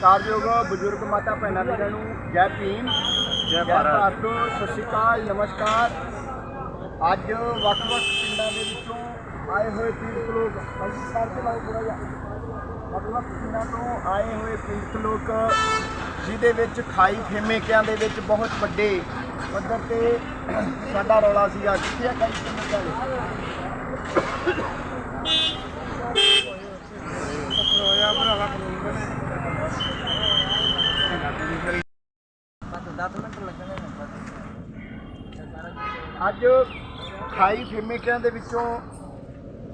ਸਤਿਕਾਰਯੋਗ ਬਜ਼ੁਰਗ ਮਾਤਾ ਭੈਣਾਂ ਵੀਰਾਂ ਨੂੰ ਜੈ ਭੀਮ ਜੈ ਭਾਰਤ। ਸਤਿ ਸ਼੍ਰੀ ਅਕਾਲ ਨਮਸਕਾਰ। ਅੱਜ ਵੱਖ-ਵੱਖ ਪਿੰਡਾਂ ਦੇ ਵਿੱਚੋਂ ਆਏ ਹੋਏ ਤੀਰਥ ਲੋਕ ਸਾਲ ਤੇ ਲਾਓ ਥੋੜਾ ਜਿਹਾ। ਵੱਖ-ਵੱਖ ਪਿੰਡਾਂ ਤੋਂ ਆਏ ਹੋਏ ਤੀਰਥ ਲੋਕ ਜਿਹਦੇ ਵਿੱਚ ਖਾਈ ਫੇਮੇਕਿਆਂ ਦੇ ਵਿੱਚ ਬਹੁਤ ਵੱਡੇ ਪੱਧਰ ਤੇ ਸਾਡਾ ਰੌਲਾ ਸੀਗਾ। ਕਿੱਥੇ ਆ ਖਾਈ ਦੇ ਹੋਇਆ ਭਰਾਵਾ ਕਾਨੂੰਨ ਨੇ ਅੱਜ ਖਾਈ ਫੇਮੇਕਿਆਂ ਦੇ ਵਿੱਚੋਂ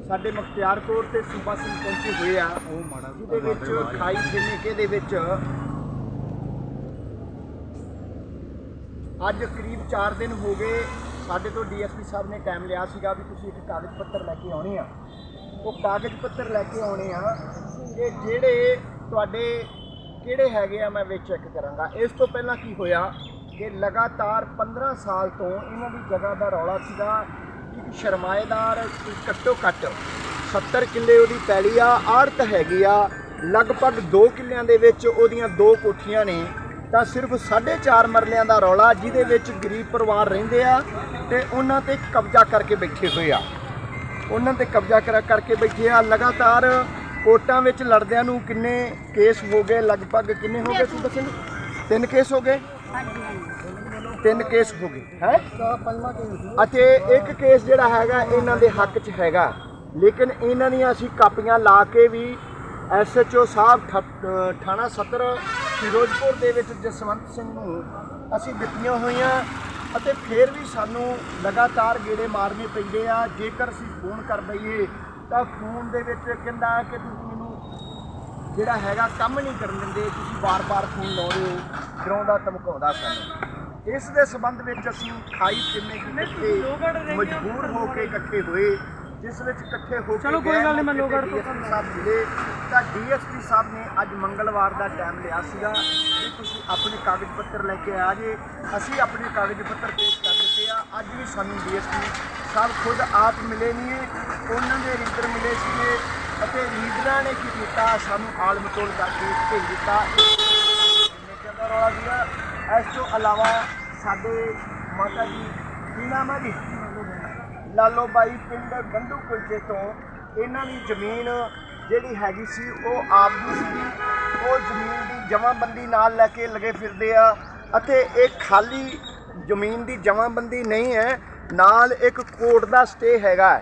ਸਾਡੇ ਮੁਖਤਿਆਰਪੁਰ ਤੇ ਸੂਬਾ ਸਿੰਘ ਪਹੁੰਚੇ ਹੋਏ ਆ। ਉਹ ਮਾੜਾ ਜਿਹਦੇ ਵਿੱਚ ਖਾਈ ਫੇਮੇਕੇ ਦੇ ਵਿੱਚ ਅੱਜ ਕਰੀਬ 4 ਦਿਨ ਹੋ ਗਏ ਸਾਡੇ ਤੋਂ ਡੀਐਸਪੀ ਸਾਹਿਬ ਨੇ ਟਾਈਮ ਲਿਆ ਸੀਗਾ ਵੀ ਤੁਸੀਂ ਇੱਕ ਕਾਗਜ਼ ਪੱਤਰ ਲੈ ਕੇ ਆਉਣੇ ਆ। ਉਹ ਕਾਗਜ਼ ਪੱਤਰ ਲੈ ਕੇ ਆਉਣੇ ਆ ਕਿ ਜਿਹੜੇ ਤੁਹਾਡੇ ਕਿਹੜੇ ਹੈਗੇ ਆ, ਮੈਂ ਵਿੱਚ ਚੈੱਕ ਕਰਾਂਗਾ। ਇਸ ਤੋਂ ਪਹਿਲਾਂ ਕੀ ਹੋਇਆ ਕਿ ਲਗਾਤਾਰ 15 ਸਾਲ ਤੋਂ ਇਹਨਾਂ ਦੀ ਜਗ੍ਹਾ ਦਾ ਰੌਲਾ ਸੀਗਾ। ਇੱਕ ਸ਼ਰਮਾਏਦਾਰ ਘੱਟੋ ਘੱਟ 70 ਕਿੱਲੇ ਉਹਦੀ ਪੈਲੀ ਆ, ਆੜਤ ਹੈਗੀ ਆ। ਲਗਭਗ 2 ਕਿੱਲਿਆਂ ਦੇ ਵਿੱਚ ਉਹਦੀਆਂ ਦੋ ਕੋਠੀਆਂ ਨੇ। ਤਾਂ ਸਿਰਫ 4.5 ਮਰਲਿਆਂ ਦਾ ਰੌਲਾ, ਜਿਹਦੇ ਵਿੱਚ ਗਰੀਬ ਪਰਿਵਾਰ ਰਹਿੰਦੇ ਆ ਤੇ ਉਹਨਾਂ ਤੇ ਕਬਜ਼ਾ ਕਰਕੇ ਬੈਠੇ ਹੋਏ ਆ। ਉਹਨਾਂ ਤੇ ਕਬਜ਼ਾ ਕਰ, ਕਰਕੇ ਬੈਠੇ ਆ। ਲਗਾਤਾਰ ਕੋਰਟਾਂ ਵਿੱਚ ਲੜਦਿਆਂ ਨੂੰ ਕਿੰਨੇ ਕੇਸ ਹੋ ਗਏ, ਲਗਭਗ ਕਿੰਨੇ ਹੋ ਗਏ ਸੁਬਾ ਸਿੰਘ ਤਿੰਨ ਕੇਸ ਹੋ ਗਏ? ਤਿੰਨ ਕੇਸ ਹੋ ਗਏ, ਹੈ? ਪੰਜਵਾਂ ਕੇਸ ਅਤੇ ਇੱਕ ਕੇਸ ਜਿਹੜਾ ਹੈਗਾ ਇਹਨਾਂ ਦੇ ਹੱਕ 'ਚ ਹੈਗਾ। ਲੇਕਿਨ ਇਹਨਾਂ ਦੀਆਂ ਅਸੀਂ ਕਾਪੀਆਂ ਲਾ ਕੇ ਵੀ ਐਸਐਚਓ ਸਾਹਿਬ ਠ- ਥਾਣਾ ਸਤਰ, ਫਿਰੋਜ਼ਪੁਰ ਦੇ ਵਿੱਚ ਜਸਵੰਤ ਸਿੰਘ ਨੂੰ ਅਸੀਂ ਦਿੱਤੀਆਂ ਹੋਈਆਂ ਅਤੇ ਫਿਰ ਵੀ ਸਾਨੂੰ ਲਗਾਤਾਰ ਗੇੜੇ ਮਾਰਨੇ ਪੈਂਦੇ ਆ। ਜੇਕਰ ਅਸੀਂ ਫੋਨ ਕਰ ਦਈਏ ਤਾਂ ਫੋਨ ਦੇ ਵਿੱਚ ਕਹਿੰਦਾ ਕਿ ਤੁਸੀਂ ਮੈਨੂੰ ਜਿਹੜਾ ਹੈਗਾ ਕੰਮ ਨਹੀਂ ਕਰਨ ਦਿੰਦੇ ਤੁਸੀਂ ਵਾਰ-ਵਾਰ ਫੋਨ ਲਾ ਰਹੇ ਹੋ ਡਰਾਉਂਦਾ ਧਮਕਾਉਂਦਾ ਸਾਨੂੰ। ਇਸ ਦੇ ਸੰਬੰਧ ਵਿੱਚ ਅਸੀਂ ਖਾਈ ਕਿੰਨੇ ਕਿਤੇ ਮਜਬੂਰ ਹੋ ਕੇ ਇਕੱਠੇ ਹੋਏ ਜਿਸ ਵਿੱਚ ਇਕੱਠੇ ਹੋ ਕੇ ਚਲੋ ਕੋਈ ਗੱਲ ਨਹੀਂ, ਮੈਂ ਮੌਕੇ ਤੇ ਸਾਹਿਬ ਮਿਲੇ। ਤਾਂ ਡੀਐਸਪੀ ਸਾਹਿਬ ਨੇ ਅੱਜ ਮੰਗਲਵਾਰ ਦਾ ਟਾਈਮ ਲਿਆ ਸੀਗਾ। ਕਿ ਤੁਸੀਂ ਆਪਣੇ ਕਾਗਜ਼ ਪੱਤਰ ਲੈ ਕੇ ਆ ਜੇ। ਅਸੀਂ ਆਪਣੇ ਕਾਗਜ਼ ਪੱਤਰ ਪੇਸ਼ ਕਰ ਦਿੱਤੇ ਆ। ਅੱਜ ਵੀ ਸਾਨੂੰ ਡੀਐਸਪੀ ਸਾਹਿਬ ਖੁਦ ਆਪ ਮਿਲੇ ਨਹੀਂ ਉਹਨਾਂ ਦੇ ਰੀਡਰ ਮਿਲੇ ਸੀਗੇ ਅਤੇ ਰੀਡਰਾਂ ਨੇ ਕੀ ਕੀਤਾ? ਸਾਨੂੰ ਆਲ ਮਟੋਲ ਕਰਕੇ ਭੇਜ ਦਿੱਤਾ। ਇੰਨੇ ਦਾ ਰੌਲਾ ਸੀਗਾ। ਇਸ ਤੋਂ ਇਲਾਵਾ ਸਾਡੇ ਮਾਤਾ ਜੀ, ਕੀ ਨਾਮ ਹੈ ਜੀ? ਲਾਲੋ ਬਾਈ ਪਿੰਡ ਗੰਡੂ ਕੁਲਚੇ ਤੋਂ ਇਹਨਾਂ ਦੀ ਜ਼ਮੀਨ ਜਿਹੜੀ ਹੈਗੀ ਸੀ, ਉਹ ਆਪ ਦੀ ਸੀ ਉਹ ਜ਼ਮੀਨ ਦੀ ਜਮਾਬੰਦੀ ਨਾਲ ਲੈ ਕੇ ਲਗੇ ਫਿਰਦੇ ਆ ਅਤੇ ਇਹ ਖਾਲੀ ਜ਼ਮੀਨ ਦੀ ਜਮਾਬੰਦੀ ਨਹੀਂ ਹੈ, ਨਾਲ ਇੱਕ ਕੋਰਟ ਦਾ ਸਟੇ ਹੈਗਾ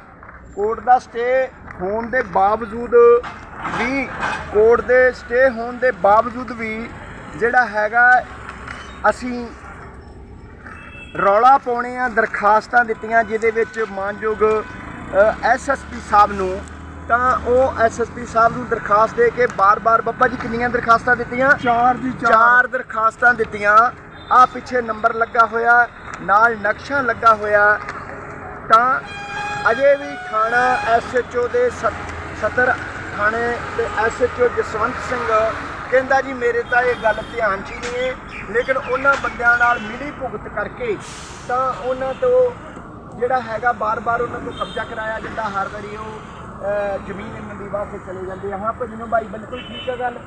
ਕੋਰਟ ਦਾ ਸਟੇ ਹੋਣ ਦੇ ਬਾਵਜੂਦ ਵੀ, ਕੋਰਟ ਦੇ ਸਟੇ ਹੋਣ ਦੇ ਬਾਵਜੂਦ ਵੀ ਜਿਹੜਾ ਹੈਗਾ, ਅਸੀਂ ਰੌਲਾ ਪਾਉਣੇ ਆ, ਦਰਖਾਸਤਾਂ ਦਿੱਤੀਆਂ, ਜਿਹਦੇ ਵਿੱਚ ਮਾਨਯੋਗ ਐਸਐਸਪੀ ਸਾਹਿਬ ਨੂੰ ਤਾਂ ਉਹ ਐਸਐਸਪੀ ਸਾਹਿਬ ਨੂੰ ਦਰਖਾਸਤ ਦੇ ਕੇ ਬਾਰ-ਬਾਰ ਬੱਬਾ ਜੀ ਕਿੰਨੀਆਂ ਦਰਖਾਸਤਾਂ ਦਿੱਤੀਆਂ? ਚਾਰ ਦੀ ਚਾਰ। ਦਰਖਾਸਤਾਂ ਦਿੱਤੀਆਂ। ਆ ਪਿੱਛੇ ਨੰਬਰ ਲੱਗਾ ਹੋਇਆ ਨਾਲ ਨਕਸ਼ਾ ਲੱਗਾ ਹੋਇਆ। ਤਾਂ ਅਜੇ ਵੀ ਥਾਣਾ ਐਸਐਚਓ ਦੇ ਸਤ- ਸਦਰ ਥਾਣੇ ਤੇ ਐਸਐਚਓ ਜਸਵੰਤ ਸਿੰਘ ਕਹਿੰਦਾ ਜੀ ਮੇਰੇ ਤਾਂ ਇਹ ਗੱਲ ਧਿਆਨ 'ਚ ਹੀ ਨਹੀਂ ਹੈ। ਲੇਕਿਨ ਉਹਨਾਂ ਬੰਦਿਆਂ ਨਾਲ ਮਿਲੀ ਭੁਗਤ ਕਰਕੇ ਤਾਂ ਉਹਨਾਂ ਤੋਂ ਜਿਹੜਾ ਹੈਗਾ ਬਾਰ-ਬਾਰ ਉਹਨਾਂ ਤੋਂ ਕਬਜ਼ਾ ਕਰਾਇਆ ਜਾਂਦਾ ਹਰ ਵਾਰੀ ਉਹ ਜ਼ਮੀਨ ਦੀ ਵਾਹ ਕੇ ਚਲੇ ਜਾਂਦੇ ਆ। ਹਾਂ ਭਜਨੋ ਭਾਈ ਬਿਲਕੁਲ ਠੀਕ ਹੈ ਗੱਲ।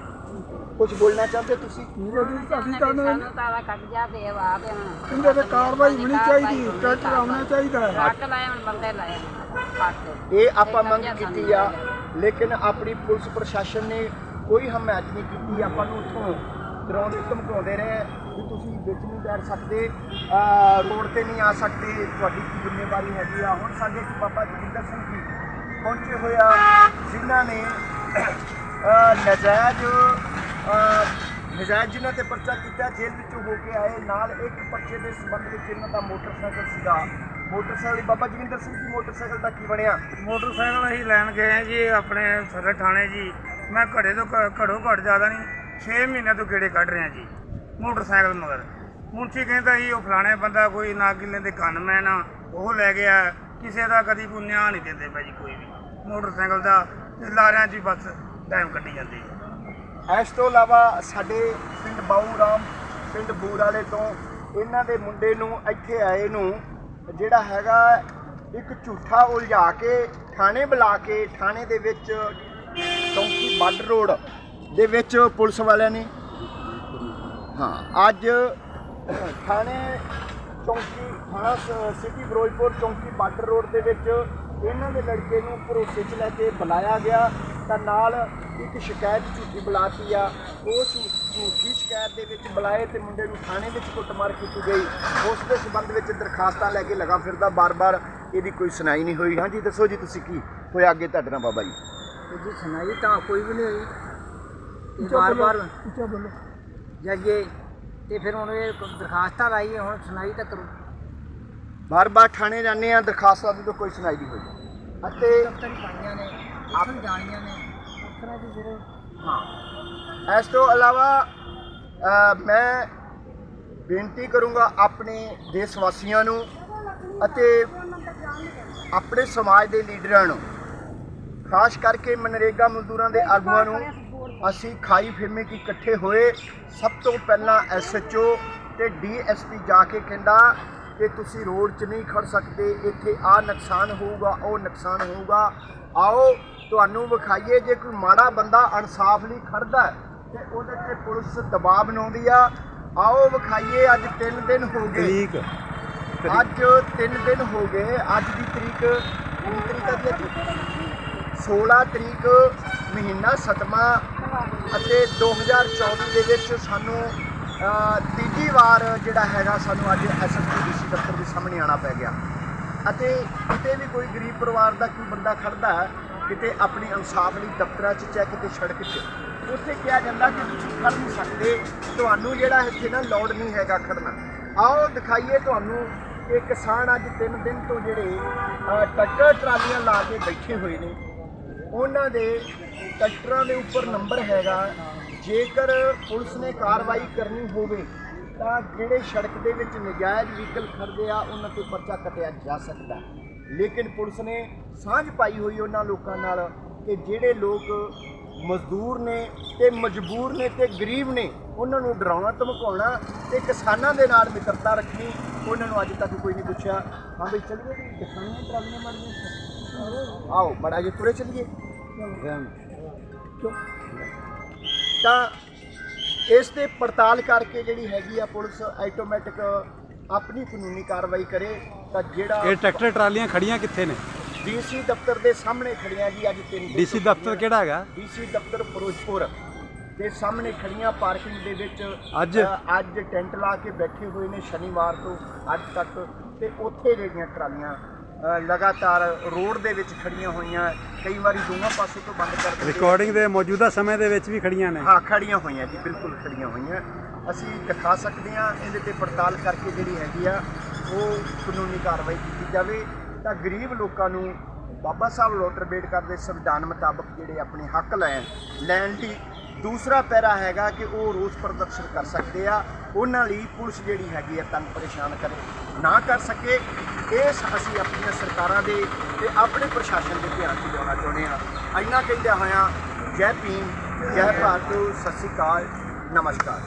ਕੁਝ ਬੋਲਣਾ ਚਾਹੁੰਦੇ ਤੁਸੀਂ? ਅਸੀਂ ਚਾਹੁੰਦੇ ਸਾਨੂੰ ਤਾਲਾ ਕੱਟ ਜਾ ਤੇ ਆ ਤੇ ਹੁਣ ਇਹਦੇ ਤੇ ਕਾਰਵਾਈ ਹੋਣੀ ਚਾਹੀਦੀ ਟਰੈਕਟਰ ਆਉਣਾ ਚਾਹੀਦਾ। ਹੈ। ਹੱਕ ਲਾਏ ਹੁਣ ਬੰਦੇ ਹੱਕ ਇਹ ਆਪਾਂ ਮੰਗ ਕੀਤੀ ਆ ਲੇਕਿਨ ਆਪਣੀ ਪੁਲਿਸ ਪ੍ਰਸ਼ਾਸਨ ਨੇ ਕੋਈ ਹਮਾਇਤ ਨਹੀਂ ਕੀਤੀ। ਆਪਾਂ ਨੂੰ ਉੱਥੋਂ ਡਰਾਉਂਦੇ ਧਮਕਾਉਂਦੇ ਰਹੇ ਵੀ ਤੁਸੀਂ ਵਿੱਚ ਨਹੀਂ ਬੈਠ ਸਕਦੇ ਰੋਡ ਤੇ ਨਹੀਂ ਆ ਸਕਦੇ। ਤੁਹਾਡੀ ਕੀ ਜ਼ਿੰਮੇਵਾਰੀ ਹੈਗੀ ਆ? ਹੁਣ ਸਾਡੇ ਬਾਬਾ ਜਗਿੰਦਰ ਸਿੰਘ ਜੀ ਪਹੁੰਚੇ ਹੋਏ ਆ, ਜਿਨ੍ਹਾਂ ਨੇ, ਅਹ, ਨਜਾਇਜ਼ ਨਜਾਇਜ਼ ਜਿਨ੍ਹਾਂ ਤੇ ਪਰਚਾ ਕੀਤਾ, ਜੇਲ੍ਹ ਵਿੱਚੋਂ ਹੋ ਕੇ ਆਏ, ਨਾਲ ਇੱਕ ਪਰਚੇ ਦੇ ਸੰਬੰਧ ਵਿੱਚ ਇਹਨਾਂ ਦਾ ਮੋਟਰਸਾਈਕਲ ਸੀਗਾ। ਮੋਟਰਸਾਈਕਲ ਬਾਬਾ ਜਗਿੰਦਰ ਸਿੰਘ ਜੀ, ਮੋਟਰਸਾਈਕਲ ਦਾ ਕੀ ਬਣਿਆ? ਮੋਟਰਸਾਈਕਲ ਅਸੀਂ ਲੈਣ ਗਏ ਹਾਂ ਜੀ, ਆਪਣੇ ਸਦਰ ਥਾਣੇ ਜੀ। ਮੈਂ ਘੜੇ ਤੋਂ ਘ- ਘੜੋ ਘੜ ਜ਼ਿਆਦਾ ਨਹੀਂ 6 ਮਹੀਨਿਆਂ ਤੋਂ ਗੇੜੇ ਕੱਢ ਰਿਹਾ ਜੀ, ਮੋਟਰਸਾਈਕਲ ਮਗਰ। ਮੁੰਸ਼ੀ ਕਹਿੰਦਾ ਜੀ, ਉਹ ਫਲਾਣੇ ਬੰਦਾ, ਕੋਈ ਨਾ ਕਿਲੇ ਦੇ ਗਨਮੈਨ ਆ, ਉਹ ਲੈ ਗਿਆ, ਕਿਸੇ ਦਾ ਕਦੀ ਕੋਈ ਨਿਆਂ ਨਹੀਂ ਦਿੰਦੇ ਭਾਈ ਜੀ ਕੋਈ ਵੀ। ਮੋਟਰਸਾਈਕਲ ਦਾ ਤੇ ਲਾਰਿਆਂ 'ਚ ਹੀ ਬਸ ਟਾਈਮ ਕੱਢੀ ਜਾਂਦੀ ਹੈ। ਇਸ ਤੋਂ ਇਲਾਵਾ ਸਾਡੇ ਪਿੰਡ ਬਾਊ ਰਾਮ ਪਿੰਡ ਬੂਰ ਵਾਲੇ ਤੋਂ ਇਹਨਾਂ ਦੇ ਮੁੰਡੇ ਨੂੰ ਇੱਥੇ ਆਏ ਨੂੰ ਜਿਹੜਾ ਹੈਗਾ ਇੱਕ ਝੂਠਾ ਉਲਝਾ ਕੇ ਥਾਣੇ ਬੁਲਾ ਕੇ ਥਾਣੇ ਦੇ ਵਿੱਚ ਚੌਂਕੀ ਬੱਡ ਰੋਡ ਦੇ ਵਿੱਚ ਪੁਲਿਸ ਵਾਲਿਆਂ ਨੇ ਹਾਂ, ਅੱਜ ਥਾਣੇ ਚੌਂਕੀ, ਥਾਣਾ ਸ- ਸਿਟੀ ਫਿਰੋਜ਼ਪੁਰ ਚੌਂਕੀ ਬਾਰਡਰ ਰੋਡ ਦੇ ਵਿੱਚ ਇਹਨਾਂ ਦੇ ਲੜਕੇ ਨੂੰ ਭਰੋਸੇ 'ਚ ਲੈ ਕੇ ਬੁਲਾਇਆ ਗਿਆ ਤਾਂ ਨਾਲ ਇੱਕ ਸ਼ਿਕਾਇਤ ਝੂਠੀ ਬੁਲਾਤੀ ਆ। ਉਸ ਝੂਠੀ ਸ਼ਿਕਾਇਤ ਦੇ ਵਿੱਚ ਬੁਲਾਏ ਤੇ ਮੁੰਡੇ ਨੂੰ ਥਾਣੇ ਵਿੱਚ ਕੁੱਟਮਾਰ ਕੀਤੀ ਗਈ। ਉਸ ਦੇ ਸੰਬੰਧ ਵਿੱਚ ਦਰਖਾਸਤਾਂ ਲੈ ਕੇ ਲਗਾ ਫਿਰਦਾ। ਬਾਰ-ਬਾਰ ਇਹਦੀ ਕੋਈ ਸੁਣਾਈ ਨਹੀਂ ਹੋਈ। ਹਾਂਜੀ ਦੱਸੋ ਜੀ ਤੁਸੀਂ ਕੀ ਹੋਇਆ ਅੱਗੇ ਤੁਹਾਡੇ ਨਾਲ ਬਾਬਾ ਜੀ? ਜੀ ਸੁਣਾਈ ਤਾਂ ਕੋਈ ਵੀ ਨਹੀਂ ਹੋਈ। ਉੱਚਾ ਬਾਰ ਬੋਲੋ, ਬਾਰ ਉੱਚਾ ਬੋਲੋ ਜਾਈਏ ਤੇ ਫਿਰ ਹੁਣ ਇਹ ਦਰਖਾਸਤਾਂ ਲਾਈਏ ਹੁਣ ਸੁਣਾਈ ਤਾਂ ਕਰੋ। ਬਾਰ-ਬਾਰ ਥਾਣੇ ਜਾਂਦੇ ਆ ਦਰਖਾਸਤਾਂ ਦੀ ਤਾਂ ਕੋਈ ਸੁਣਾਈ ਨਹੀਂ ਹੋਈ। ਅਤੇ ਦਫ਼ਤਰ ਪਾਈਆਂ ਨੇ ਹੀ ਜਾਣੀਆਂ ਨੇ। ਦਫ਼ਤਰਾਂ ਦੀ ਫਿਰ ਹਾਂ। ਇਸ ਤੋਂ ਇਲਾਵਾ ਮੈਂ ਬੇਨਤੀ ਕਰੂੰਗਾ ਆਪਣੇ ਦੇਸ਼ ਵਾਸੀਆਂ ਨੂੰ ਅਤੇ ਆਪਣੇ ਸਮਾਜ ਦੇ ਲੀਡਰਾਂ ਨੂੰ ਖਾਸ ਕਰਕੇ ਮਨਰੇਗਾ ਮਜ਼ਦੂਰਾਂ ਦੇ ਆਗੂਆਂ ਨੂੰ ਅਸੀਂ ਖਾਈ ਫਿਰਮੇ ਕੀ ਇਕੱਠੇ ਹੋਏ। ਸਭ ਤੋਂ ਪਹਿਲਾਂ ਐਸਐਚਓ ਤੇ ਡੀਐਸਪੀ ਜਾ ਕੇ ਕਹਿੰਦਾ ਕਿ ਤੁਸੀਂ ਰੋਡ 'ਚ ਨਹੀਂ ਖੜ ਸਕਦੇ ਇੱਥੇ ਆ ਨੁਕਸਾਨ ਹੋਊਗਾ ਉਹ ਨੁਕਸਾਨ ਹੋਊਗਾ। ਆਓ ਤੁਹਾਨੂੰ ਵਿਖਾਈਏ ਜੇ ਕੋਈ ਮਾੜਾ ਬੰਦਾ ਇਨਸਾਫ ਲਈ ਖੜਦਾ ਤੇ ਉਹਦੇ ਤੇ ਪੁਲਿਸ ਦਬਾਅ ਬਣਾਉਂਦੀ ਆ। ਆਓ ਵਿਖਾਈਏ ਅੱਜ 3 ਦਿਨ ਹੋ ਗਏ। ਅੱਜ 3 ਦਿਨ ਹੋ ਗਏ ਅੱਜ ਦੀ ਤਰੀਕ ਕਿੰਨੀ ਤਰੀਕ ਆ ਜੀ ਅੱਜ? 16 ਤਰੀਕ ਮਹੀਨਾ ਸਤਵਾਂ ਅਤੇ 2024 ਦੇ ਵਿੱਚ ਸਾਨੂੰ ਤੀਜੀ ਵਾਰ ਜਿਹੜਾ ਹੈਗਾ ਸਾਨੂੰ ਅੱਜ ਐਸਐਸਪੀ ਡੀਸੀ ਦਫ਼ਤਰ ਦੇ ਸਾਹਮਣੇ ਆਣਾ ਪੈ ਗਿਆ। ਅਤੇ ਕਿਤੇ ਵੀ ਕੋਈ ਗਰੀਬ ਪਰਿਵਾਰ ਦਾ ਕੋਈ ਬੰਦਾ ਖੜਦਾ ਕਿਤੇ ਆਪਣੀ ਇਨਸਾਫ ਲਈ ਦਫ਼ਤਰਾਂ 'ਚ ਚੈੱਕ ਕਿਤੇ ਸੜਕ 'ਚ, ਉੱਥੇ ਕਿਹਾ ਜਾਂਦਾ ਕਿ ਤੁਸੀਂ ਖੜ ਨਹੀਂ ਸਕਦੇ, ਤੁਹਾਨੂੰ ਜਿਹੜਾ ਇੱਥੇ ਨਾ ਲੋੜ ਨਹੀਂ ਹੈਗਾ ਖੜਨਾ। ਆਓ ਦਿਖਾਈਏ ਤੁਹਾਨੂੰ ਕਿ ਕਿਸਾਨ ਅੱਜ 3 ਦਿਨ ਤੋਂ ਜਿਹੜੇ ਟਰੈਕਟਰ ਟਰਾਲੀਆਂ ਲਾ ਕੇ ਬੈਠੇ ਹੋਏ ਨੇ। ਉਹਨਾਂ ਦੇ ਟਰੈਕਟਰਾਂ ਦੇ ਉੱਪਰ ਨੰਬਰ ਹੈਗਾ ਜੇਕਰ ਪੁਲਿਸ ਨੇ ਕਾਰਵਾਈ ਕਰਨੀ ਹੋਵੇ ਤਾਂ ਜਿਹੜੇ ਸੜਕ ਦੇ ਵਿੱਚ ਨਜਾਇਜ਼ ਵਹੀਕਲ ਖੜਦੇ ਆ ਉਹਨਾਂ ਤੇ ਪਰਚਾ ਕੱਟਿਆ ਜਾ ਸਕਦਾ ਹੈ। ਲੇਕਿਨ ਪੁਲਿਸ ਨੇ ਸਾਂਝ ਪਾਈ ਹੋਈ ਉਹਨਾਂ ਲੋਕਾਂ ਨਾਲ ਕਿ ਜਿਹੜੇ ਲੋਕ ਮਜ਼ਦੂਰ ਨੇ ਤੇ ਮਜਬੂਰ ਨੇ ਤੇ ਗਰੀਬ ਨੇ ਉਹਨਾਂ ਨੂੰ ਡਰਾਉਣਾ ਧਮਕਾਉਣਾ ਤੇ ਕਿਸਾਨਾਂ ਦੇ ਨਾਲ ਮਿੱਤਰਤਾ ਰੱਖਣੀ ਉਹਨਾਂ ਨੂੰ ਅੱਜ ਤੱਕ ਕੋਈ ਨਹੀਂ ਪੁੱਛਿਆ। ਹਾਂ ਬਈ ਚੱਲੀਏ ਜੀ ਦਿਖਾਈਆਂ ਟਰਾਲੀਆਂ ਮਾਰੀਆਂ ਆਓ ਬੜਾ ਜੇ ਤੁਰੇ ਚੱਲੀਏ। ਕਿਉਂ? ਤਾਂ ਇਸ ਤੇ ਪੜਤਾਲ ਕਰਕੇ ਜਿਹੜੀ ਹੈਗੀ ਆ ਪੁਲਿਸ ਆਟੋਮੈਟਿਕ ਆਪਣੀ ਕਾਨੂੰਨੀ ਕਾਰਵਾਈ ਕਰੇ ਤਾਂ ਜਿਹੜਾ ਇਹ ਟਰੈਕਟਰ ਟਰਾਲੀਆਂ ਖੜੀਆਂ ਕਿੱਥੇ ਨੇ? ਡੀਸੀ ਦਫ਼ਤਰ ਦੇ ਸਾਹਮਣੇ ਖੜੀਆਂ ਜੀ ਅੱਜ ਤਿੰਨ ਡੀਸੀ ਦਫ਼ਤਰ ਕਿਹੜਾ ਹੈਗਾ? ਡੀਸੀ ਦਫ਼ਤਰ ਫਿਰੋਜ਼ਪੁਰ ਦੇ ਸਾਹਮਣੇ ਖੜੀਆਂ ਪਾਰਕਿੰਗ ਦੇ ਵਿੱਚ ਅੱਜ? ਅੱਜ ਟੈਂਟ ਲਾ ਕੇ ਬੈਠੇ ਹੋਏ ਨੇ ਸ਼ਨੀਵਾਰ ਤੋਂ ਅੱਜ ਤੱਕ ਤੇ ਉੱਥੇ ਜਿਹੜੀਆਂ ਟਰਾਲੀਆਂ ਲਗਾਤਾਰ ਰੋਡ ਦੇ ਵਿੱਚ ਖੜੀਆਂ ਹੋਈਆਂ ਕਈ ਵਾਰੀ ਦੋਵਾਂ ਪਾਸੇ ਤੋਂ ਬੰਦ ਕਰ ਆ। ਰਿਕਾਰਡਿੰਗ ਦੇ ਮੌਜੂਦਾ ਸਮੇਂ ਦੇ ਵਿੱਚ ਵੀ ਖੜੀਆਂ ਨੇ। ਹਾਂ ਖੜੀਆਂ ਹੋਈਆਂ ਜੀ ਬਿਲਕੁਲ ਖੜੀਆਂ ਹੋਈਆਂ। ਅਸੀਂ ਦਿਖਾ ਸਕਦੇ ਹਾਂ ਇਹਦੇ ਤੇ ਪੜਤਾਲ ਕਰਕੇ ਜਿਹੜੀ ਹੈਗੀ ਆ ਉਹ ਕਾਨੂੰਨੀ ਕਾਰਵਾਈ ਕੀਤੀ ਜਾਵੇ। ਤਾਂ ਗਰੀਬ ਲੋਕਾਂ ਨੂੰ ਬਾਬਾ ਸਾਹਿਬ ਲੋਟਰ ਅੰਬੇਡਕਰ ਦੇ ਸੰਵਿਧਾਨ ਮੁਤਾਬਕ ਜਿਹੜੇ ਆਪਣੇ ਹੱਕ ਲੈਣ ਲੈਣ ਲਈ ਦੂਸਰਾ ਪੈਰਾ ਹੈਗਾ ਕਿ ਉਹ ਰੋਸ ਪ੍ਰਦਰਸ਼ਨ ਕਰ ਸਕਦੇ ਆ। ਉਹਨਾਂ ਲਈ ਪੁਲਿਸ ਜਿਹੜੀ ਹੈਗੀ ਆ, ਤੰਗ ਪਰੇਸ਼ਾਨ ਕਰੇ, ਨਾ ਕਰ ਸਕੇ। ਇਸ ਅਸੀਂ ਆਪਣੀਆਂ ਸਰਕਾਰਾਂ ਦੇ ਤੇ ਆਪਣੇ ਪ੍ਰਸ਼ਾਸਨ ਦੇ ਧਿਆਨ 'ਚ ਲਿਆਉਣਾ ਚਾਹੁੰਦੇ ਆ। ਇੰਨਾ ਕਹਿੰਦਿਆਂ ਹੋਇਆਂ, ਜੈ ਭੀਮ, ਜੈ ਭਾਰਤ, ਸਤਿ ਸ਼੍ਰੀ ਅਕਾਲ, ਨਮਸਕਾਰ।